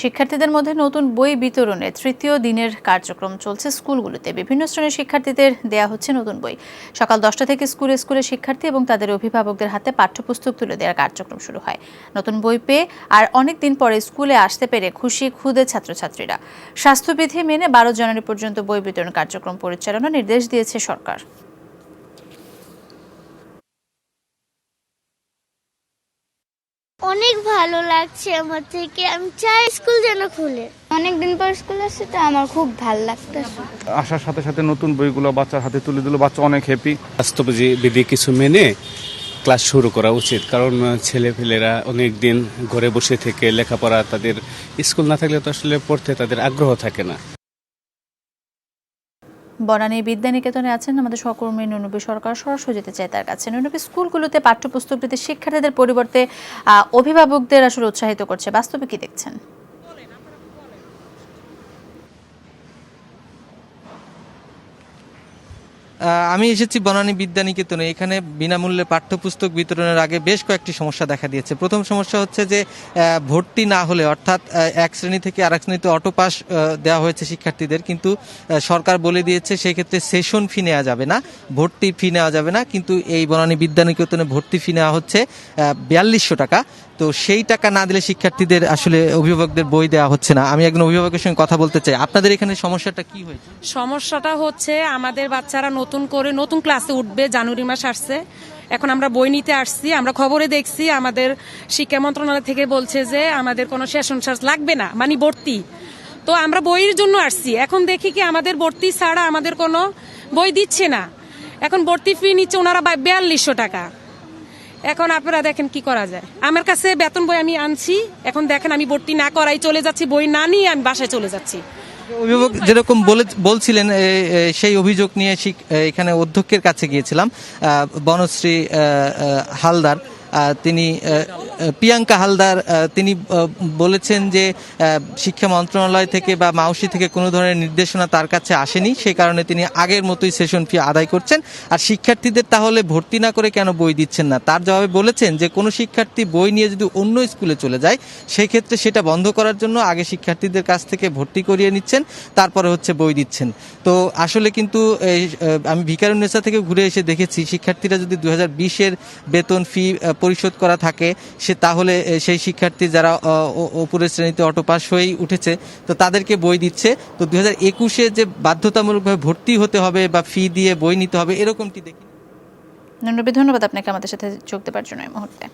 শিক্ষার্থীদের মধ্যে নতুন বই বিতরণের তৃতীয় দিনের কার্যক্রম চলছে স্কুলগুলোতে। বিভিন্ন শ্রেণির শিক্ষার্থীদের দেয়া হচ্ছে নতুন বই। সকাল দশটা থেকে স্কুলে স্কুলে শিক্ষার্থী এবং তাদের অভিভাবকদের হাতে পাঠ্যপুস্তক তুলে দেওয়ার কার্যক্রম শুরু হয়। নতুন বই পেয়ে আর অনেক দিন পরে স্কুলে আসতে পেরে খুশি খুদে ছাত্রছাত্রীরা। স্বাস্থ্যবিধি মেনে বারো জানুয়ারি পর্যন্ত বই বিতরণ কার্যক্রম পরিচালনার নির্দেশ দিয়েছে সরকার। অনেক ভালো লাগছে আমার থেকে। আমি চাই স্কুল যেন খুলে। অনেকদিন পর স্কুল আসছে তো আমার খুব ভালো লাগতেছে। আসার সাথে সাথে নতুন বইগুলো বাচ্চার হাতে তুলে দিল বাচ্চা অনেক হ্যাপি স্বাস্থ্যবিধি কিছু মেনে ক্লাস শুরু করা উচিত কারণ ছেলেপেলেরা অনেক দিন ঘরে বসে থেকে লেখাপড়া তাদের স্কুল না থাকলে তো আসলে পড়তে তাদের আগ্রহ থাকে না। বনানী বিদ্যানিকেতনে আছেন আমাদের সহকর্মী নুনবী সরকার। সরাসরি যেতে চায় তার কাছে। নুনবী, স্কুলগুলোতে পাঠ্যপুস্তক দিতে শিক্ষার্থীদের পরিবর্তে অভিভাবকদের আসলে উৎসাহিত করছে। বাস্তবে কি দেখছেন? আমি এসেছি বনানী বিদ্যানিকেতনে। এখানে বিনামূল্যে পাঠ্যপুস্তক বিতরণের আগে বেশ কয়েকটি সমস্যা দেখা দিয়েছে। প্রথম সমস্যা হচ্ছে যে ভর্তি না হলে, অর্থাৎ এক শ্রেণি থেকে আরেক শ্রেণীতে অটো পাস দেওয়া হয়েছে শিক্ষার্থীদের। কিন্তু সরকার বলে দিয়েছে সেই ক্ষেত্রে সেশন ফি নেওয়া যাবে না, ভর্তি ফি নেওয়া যাবে না। কিন্তু এই বনানী বিদ্যানিকেতনে ভর্তি ফি নেওয়া হচ্ছে বিয়াল্লিশশো টাকা। তো সেই টাকা না দিলে শিক্ষার্থীদের আসলে অভিভাবকদের বই দেওয়া হচ্ছে না। আমি একজন অভিভাবকের সঙ্গে কথা বলতে চাই। আপনাদের এখানে সমস্যাটা কি হয়েছে? সমস্যাটা হচ্ছে, আমাদের বাচ্চারা নতুন করে নতুন ক্লাসে উঠবে, জানুয়ারি মাস আসছে। এখন আমরা বই নিতে আসছি, আমরা খবরে দেখছি, আমাদের শিক্ষা মন্ত্রণালয় থেকে বলছে যে আমাদের কোনো সেশন চার্জ লাগবে না মানে ভর্তি। তো আমরা বইয়ের জন্য আসছি, এখন দেখি কি আমাদের ভর্তি ছাড়া আমাদের কোনো বই দিচ্ছে না। এখন ভর্তি ফি নিচ্ছে ওনারা বিয়াল্লিশশো টাকা। এখন আপনারা দেখেন কি করা যায়। আমার কাছে বেতন বই আমি আনছি, এখন দেখেন আমি ভর্তি না করাই চলে যাচ্ছি, বই না নিয়ে আমি বাসায় চলে যাচ্ছি। অভিভাবক যেরকম বলে বলছিলেন সেই অভিযোগ নিয়ে এখানে অধ্যক্ষের কাছে গিয়েছিলাম। বনশ্রী হালদার তিনি প্রিয়াঙ্কা হালদার তিনি বলেছেন যে শিক্ষা মন্ত্রণালয় থেকে বা মাউসি থেকে কোনো ধরনের নির্দেশনা তার কাছে আসেনি। সেই কারণে তিনি আগের মতোই সেশন ফি আদায় করছেন। আর শিক্ষার্থীদের তাহলে ভর্তি না করে কেন বই দিচ্ছেন না? তার জবাবে বলেছেন যে, কোনো শিক্ষার্থী বই নিয়ে যদি অন্য স্কুলে চলে যায় সেই ক্ষেত্রে সেটা বন্ধ করার জন্য আগে শিক্ষার্থীদের কাছ থেকে ভর্তি করিয়ে নিচ্ছেন, তারপরে হচ্ছে বই দিচ্ছেন। তো আসলে কিন্তু আমি ভিকারুন্নেসা থেকে ঘুরে এসে দেখেছি, শিক্ষার্থীরা যদি দু হাজার বেতন ফি পরিশোধ করা থাকে সে তাহলে সেই শিক্ষার্থী যারা ওপরের শ্রেণীতে অটো পাস হয়েই উঠেছে, তো তাদেরকে বই দিচ্ছে। তো দু হাজার একুশে যে বাধ্যতামূলকভাবে ভর্তি হতে হবে বা ফি দিয়ে বই নিতে হবে, এরকমটি দেখি ধন্যবাদ আপনাকে আমাদের সাথে যোগ দেওয়ার জন্য এই মুহূর্তে।